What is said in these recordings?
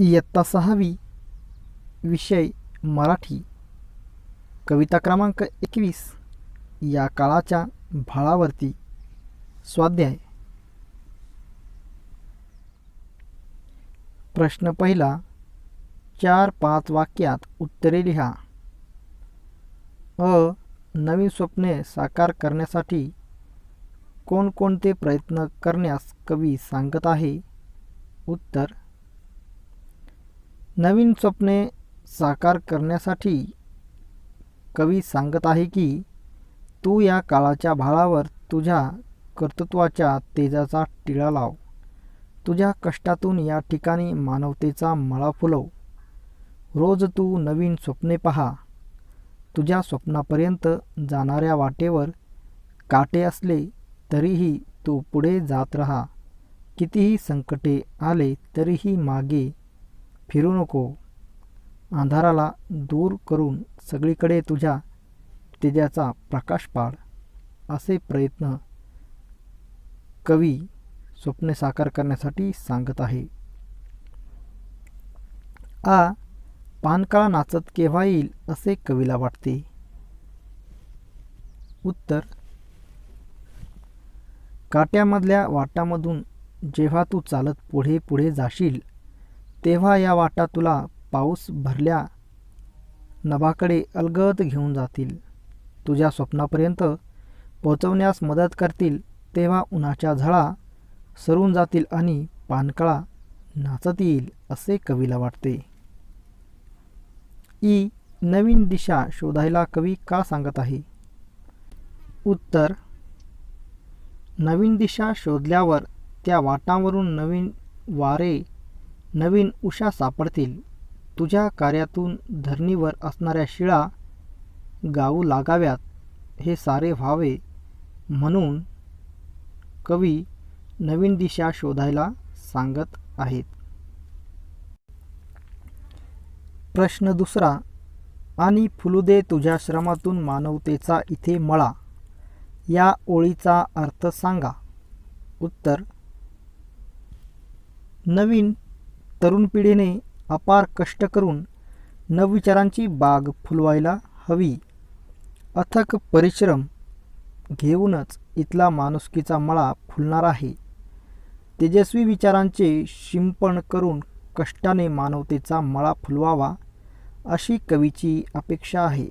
इयत्ता सहावी विषय मराठी. कविता क्रमांक एकवीस. या काळाच्या भाळावरती स्वाध्याय. प्रश्न पहिला चार पाच वाक्यात उत्तरे लिहा. अ नवीन स्वप्ने साकार करण्यासाठी कोणकोणते प्रयत्न करण्यास कवी सांगत आहे? उत्तर नवीन स्वप्ने साकार करण्यासाठी कवी सांगत आहे की तू या काळाच्या भाळावर तुझ्या कर्तृत्वाच्या तेजाचा टिळा लाव. तुझ्या कष्टातून या ठिकाणी मानवतेचा मळा फुलव. रोज तू नवीन स्वप्ने पहा. तुझ्या स्वप्नापर्यंत जाणाऱ्या वाटेवर काटे असले तरीही तू पुढे जात रहा. कितीही संकटे आले तरीही मागे फिरू नको अंधाराला दूर करून सगळीकडे तुझ्या तेजाचा प्रकाश पाड असे प्रयत्न कवी स्वप्ने साकार करण्यासाठी सांगत आहे. आ पानकाळा नाचत केव्हा येईल असे कवीला वाटते. उत्तर काट्यामधल्या वाटामधून जेव्हा तू चालत पुढे पुढे जाशील तेव्हा या वाटा तुला पाऊस भरल्या नभाकडे अलगद घेऊन जातील. तुझ्या स्वप्नापर्यंत पोचवण्यास मदत करतील तेव्हा उन्हाच्या झळा सरून जातील आणि पानकळा नाचत येईल असे कवीला वाटते. ई नवीन दिशा शोधायला कवी का सांगत आहे? उत्तर नवीन दिशा शोधल्यावर त्या वाटावरून नवीन वारे नवीन उषा सापडतील. तुझ्या कार्यातून धरणीवर असणाऱ्या शिळा गाऊ लागाव्यात. हे सारे व्हावे. म्हणून कवी नवीन दिशा शोधायला सांगत आहेत. प्रश्न दुसरा आणि फुलुदे तुझ्या श्रमातून मानवतेचा इथे मळा? या ओळीचा अर्थ सांगा. उत्तर नवीन तरुण पिढीने अपार कष्ट करून नवविचारांची बाग फुलवायला हवी. अथक परिश्रम घेऊनच इथला माणुसकीचा मळा फुलणार आहे. तेजस्वी विचारांचे शिंपण करून कष्टाने मानवतेचा मळा फुलवावा अशी कवीची अपेक्षा आहे.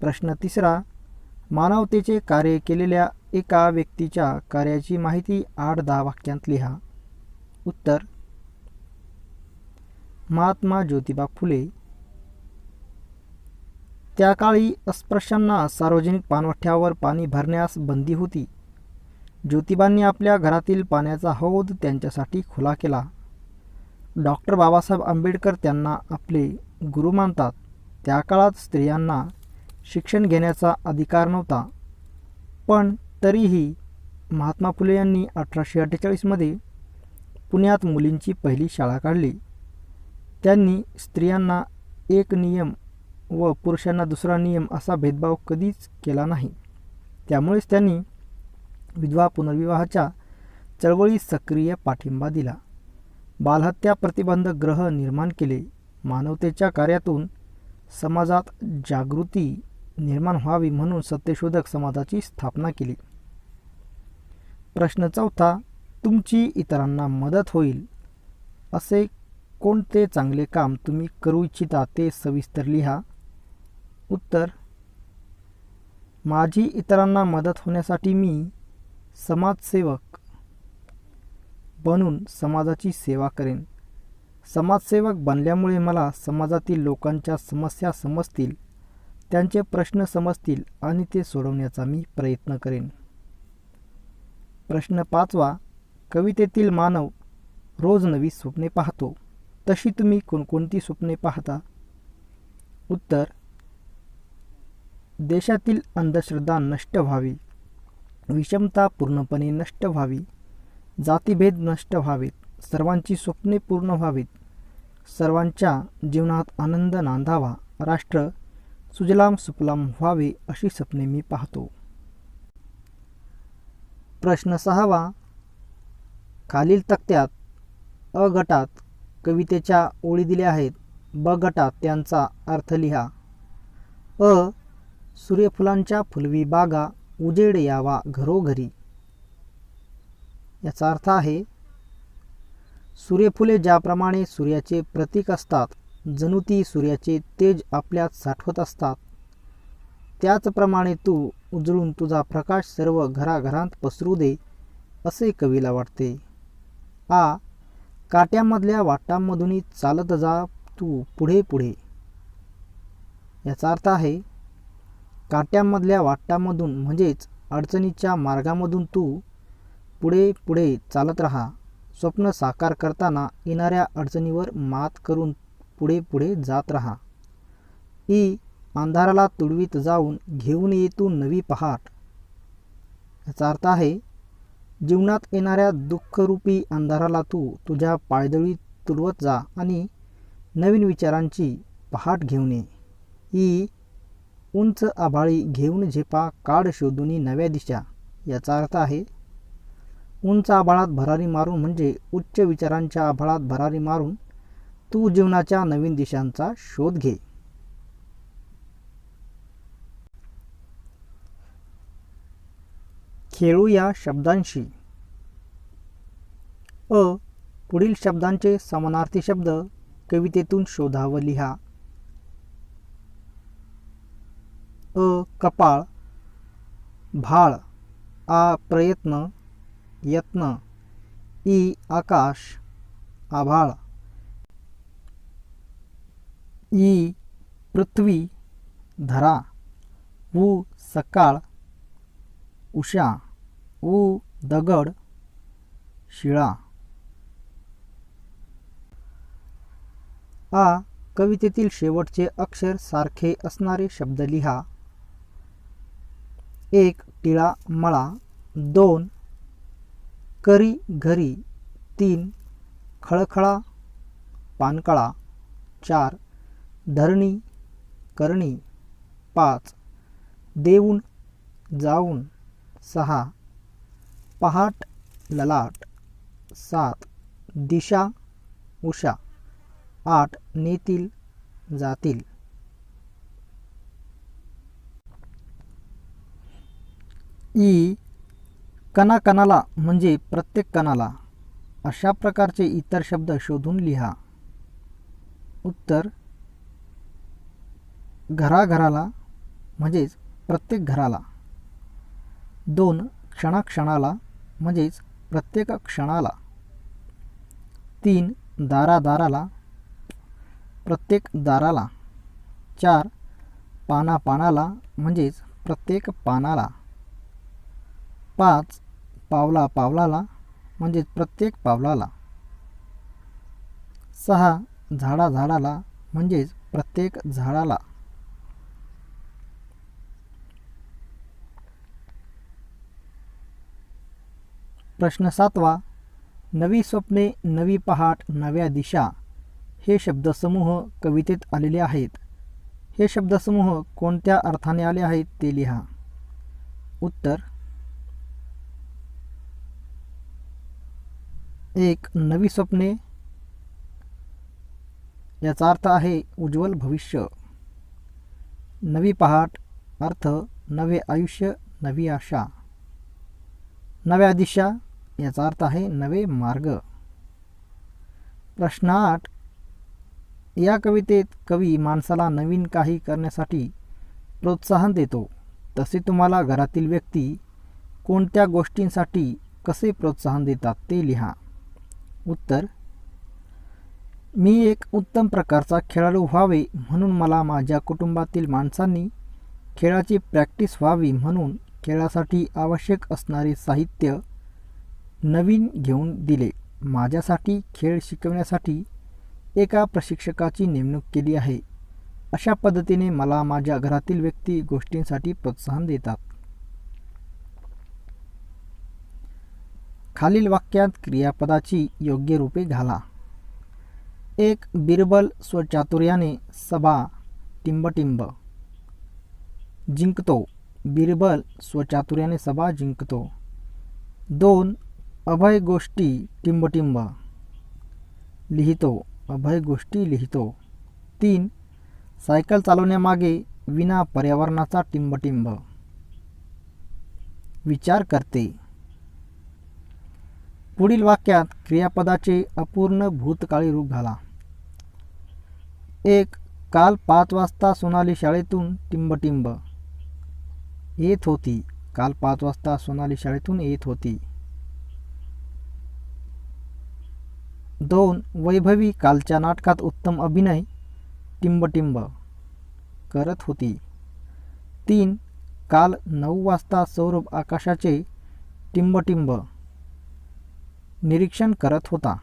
प्रश्न तिसरा मानवतेचे कार्य केलेल्या एका व्यक्तीच्या कार्याची माहिती आठ दहा वाक्यांत लिहा. उत्तर महात्मा ज्योतिबा फुले. त्या काळी अस्पृश्यांना सार्वजनिक पाणवठ्यावर पाणी भरण्यास बंदी होती. ज्योतिबांनी आपल्या घरातील पाण्याचा हौद त्यांच्यासाठी खुला केला. डॉक्टर बाबासाहेब आंबेडकर त्यांना आपले गुरु मानतात. त्या काळात स्त्रियांना शिक्षण घेण्याचा अधिकार नव्हता. पण तरीही महात्मा फुले यांनी अठराशे अठ्ठेचाळीसमध्ये पुण्यात मुलींची पहिली शाळा काढली. त्यांनी स्त्रियांना एक नियम व पुरुषांना दुसरा नियम असा भेदभाव कधीच केला नाही. त्यामुळेच त्यांनी विधवा पुनर्विवाहाच्या चळवळीस सक्रिय पाठिंबा दिला. बालहत्या प्रतिबंध ग्रह निर्माण केले. मानवतेच्या कार्यातून समाजात जागृती निर्माण व्हावी म्हणून सत्यशोधक समाजाची स्थापना केली. प्रश्न चौथा तुमची इतरांना मदत होईल असे कोणते चांगले काम तुम्ही करू इच्छिता ते सविस्तर लिहा. उत्तर माझी इतरांना मदत होण्यासाठी मी समाजसेवक बनून समाजाची सेवा करेन. समाजसेवक बनल्यामुळे मला समाजातील लोकांच्या समस्या समजतील त्यांचे प्रश्न समजतील आणि ते सोडवण्याचा मी प्रयत्न करेन. प्रश्न पाचवा कवितेतील मानव रोज नवी स्वप्ने पाहतो. तशी तुम्ही कोणकोणती स्वप्ने पाहता? उत्तर देशातील अंधश्रद्धा नष्ट व्हावी. विषमता पूर्णपणे नष्ट व्हावी. जातीभेद नष्ट व्हावेत. सर्वांची स्वप्ने पूर्ण व्हावीत. सर्वांच्या जीवनात आनंद नांदावा. राष्ट्र सुजलाम सुफलाम व्हावे अशी स्वप्ने मी पाहतो. प्रश्न सहावा. खालील तक्त्यात अ गटात कवितेच्या ओळी दिल्या आहेत. ब गटात त्यांचा अर्थ लिहा. अ सूर्यफुलांच्या फुलवी बागा उजेड यावा घरोघरी. याचा अर्थ आहे सूर्यफुले ज्याप्रमाणे सूर्याचे प्रतीक असतात जणू ती सूर्याचे तेज आपल्यात साठवत असतात. त्याचप्रमाणे तू उजळून तुझा प्रकाश सर्व घराघरांत पसरू दे असे कवीला वाटते. आ काट्यामधल्या वाटांमधूनही चालत जा तू पुढे पुढे. याचा अर्थ आहे काट्यामधल्या वाटांमधून म्हणजेच अडचणीच्या मार्गामधून तू पुढे पुढे चालत राहा. स्वप्न साकार करताना येणाऱ्या अडचणीवर मात करून पुढे पुढे जात राहा. ई अंधाराला तुडवीत जाऊन घेऊन ये तू नवी पहाट. याचा अर्थ आहे जीवनात येणाऱ्या दुःखरूपी अंधाराला तू तुझ्या पायदळी तुलवत जा आणि नवीन विचारांची पहाट घेऊन ये. ई उंच आभाळी घेऊन झेपा काढ शोधून नव्या दिशा याचा अर्थ आहे उंच आभाळात भरारी मारून म्हणजे उच्च विचारांच्या आभाळात भरारी मारून तू जीवनाच्या नवीन दिशांचा शोध घे. खेळू या शब्दांशी. अ. पुढील शब्दांचे समानार्थी शब्द कवितेतून शोधा व लिहा. अ. कपाळ भाळ आ. प्रयत्न यत्न ई. आकाश आभाळ ई. पृथ्वी धरा ऊ. सकाळ उषा. ऊ दगड शिळा. आ कवितेतील शेवटचे अक्षर सारखे असणारे शब्द लिहा. एक टिळा मळा. दोन करी घरी. तीन खळखळा पानकळा. चार धरणी करणी. पाच देऊन जाऊन. सहा पहाट ललाट. सात दिशा उषा. आठ नेतील जातील. ई कणाकणाला म्हणजे प्रत्येक कणाला. अशा प्रकारचे इतर शब्द शोधून लिहा. उत्तर घराघराला म्हणजेच प्रत्येक घराला. दोन क्षणाक्षणाला म्हणजेच प्रत्येक क्षणाला तीन दारादाराला प्रत्येक दाराला चार पाना पानाला म्हणजेच प्रत्येक पानाला पाच पावला पावलाला म्हणजेच प्रत्येक पावलाला सहा झाडा झाडाला म्हणजेच प्रत्येक झाडाला. प्रश्न सातवा नवी स्वप्ने नवी पहाट नव्या दिशा हे शब्दसमूह कवितेत आलेले आहेत. हे शब्दसमूह कोणत्या अर्थाने आले आहेत ते लिहा. उत्तर एक नवी स्वप्ने याचा अर्थ आहे उज्ज्वल भविष्य. नवी पहाट अर्थ नवे आयुष्य नवी आशा. नव्या दिशा याचा अर्थ आहे नवे मार्ग. प्रश्न आठ या कवितेत कवी माणसाला नवीन काही करण्यासाठी प्रोत्साहन देतो. तसे तुम्हाला घरातील व्यक्ती कोणत्या गोष्टींसाठी कसे प्रोत्साहन देतात ते लिहा. उत्तर मी एक उत्तम प्रकारचा खेळाडू व्हावे म्हणून मला माझ्या कुटुंबातील माणसांनी खेळाची प्रॅक्टिस व्हावी म्हणून खेळासाठी आवश्यक असणारे साहित्य नवीन घेऊन दिले. माझ्यासाठी खेळ शिकवण्यासाठी एका प्रशिक्षकाची नेमणूक केली आहे. अशा पद्धतीने मला माझ्या घरातील व्यक्ती गोष्टींसाठी प्रोत्साहन देतात. खालील वाक्यात क्रियापदाची योग्य रूपे घाला. एक बिरबल स्वचातुर्याने सभा टिंबटिंब. जिंकतो. बिरबल स्वचातुर्याने सभा जिंकतो. दोन अभय गोष्टी टिंबटिंब. लिहितो अभय गोष्टी लिहितो. तीन सायकल चालवण्यामागे विना पर्यावरणाचा टिंबटिंब. विचार करते. पुढील वाक्यात क्रियापदाचे अपूर्ण भूतकाळी रूप घाला. एक काल पाच वाजता सोनाली शाळेतून टिंबटिंब. येत होती. काल पाच वाजता सोनाली शाळेतून येत होती. दोन वैभवी कालच्या नाटकात उत्तम अभिनय टिंबटिंब करत होती. तीन काल नऊ वाजता सौरभ आकाशाचे टिंबटिंब निरीक्षण करत होता.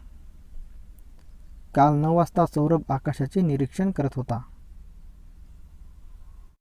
काल नऊ वाजता सौरभ आकाशाचे निरीक्षण करत होता.